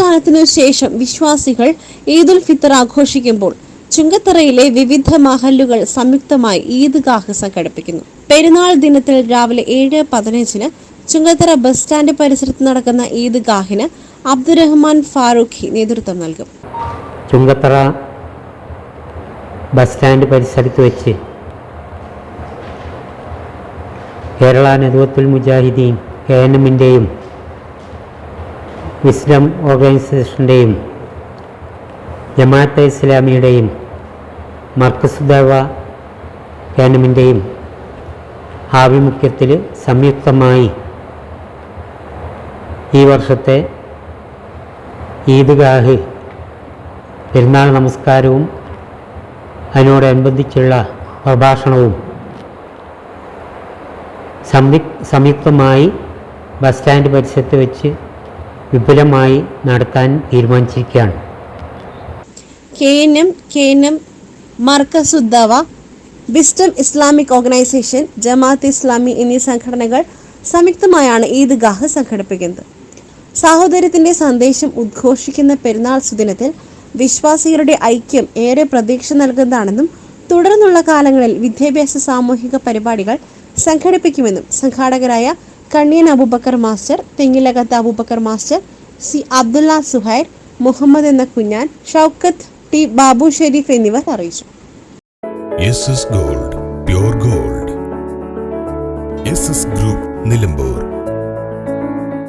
കാലത്തിനു ശേഷം വിശ്വാസികൾ ഈദുൽ ഫിത്തർ ആഘോഷിക്കുമ്പോൾ ചുങ്കത്തറയിലെ വിവിധ മഹല്ലുകൾ സംയുക്തമായി ഈദ്ഗാഹ് സംഘടിപ്പിക്കുന്നു. പെരുന്നാൾ ദിനത്തിൽ രാവിലെ ഏഴ് പതിനഞ്ചിന് ചുങ്കത്തറ ബസ് സ്റ്റാൻഡ് പരിസരത്ത് നടക്കുന്ന ഈദ്ഗാഹിന് അബ്ദുറഹ്മാൻ ഫാറൂഖി നേതൃത്വം നൽകും. ചുങ്കത്തറ ബസ് സ്റ്റാൻഡ് പരിസരത്ത് വെച്ച് കേരള നെതുവത്തുൽ മുജാഹിദീൻ കെ എൻ എമ്മിന്റെയും ഇസ്ലാം ഓർഗനൈസേഷന്റെയും ജമാഅത്തെ ഇസ്ലാമിയുടെയും മർക്കസുദേവ കാനമിന്റെയും ആഭിമുഖ്യത്തിൽ സംയുക്തമായി ഈ വർഷത്തെ ഈദ്ഗാഹ് പെരുന്നാൾ നമസ്കാരവും അതിനോടനുബന്ധിച്ചുള്ള പ്രഭാഷണവും സംയു സംയുക്തമായി ബസ് സ്റ്റാൻഡ് പരിസരത്ത് വെച്ച് വിപുലമായി നടത്താൻ തീരുമാനിച്ചിരിക്കുകയാണ്. K N M wisdom Islamic organisation Jamaat Islami എന്നീ സംഘടനകൾ സംയുക്തമായാണ് ഈദ്ഗാഹ് സംഘടിപ്പിക്കുന്നത്. സാഹോദര്യത്തിന്റെ സന്ദേശം ഉദ്ഘോഷിക്കുന്ന പെരുന്നാൾ സുദിനത്തിൽ വിശ്വാസികളുടെ ഐക്യം ഏറെ പ്രതീക്ഷ നൽകുന്നതാണെന്നും തുടർന്നുള്ള കാലങ്ങളിൽ വിദ്യാഭ്യാസ സാമൂഹിക പരിപാടികൾ സംഘടിപ്പിക്കുമെന്നും സംഘാടകരായ Kanniyan Abubacker master Thengilakath Abubacker master C Abdulla Suhair Muhammed എന്ന കുഞ്ഞാൻ ഷൗക്കത്ത് ടി ബാബു ഷെരീഫ് എന്നിവർ അറിയിച്ചു. Gold gold. ഗ്രൂപ്പ് നിലമ്പൂർ.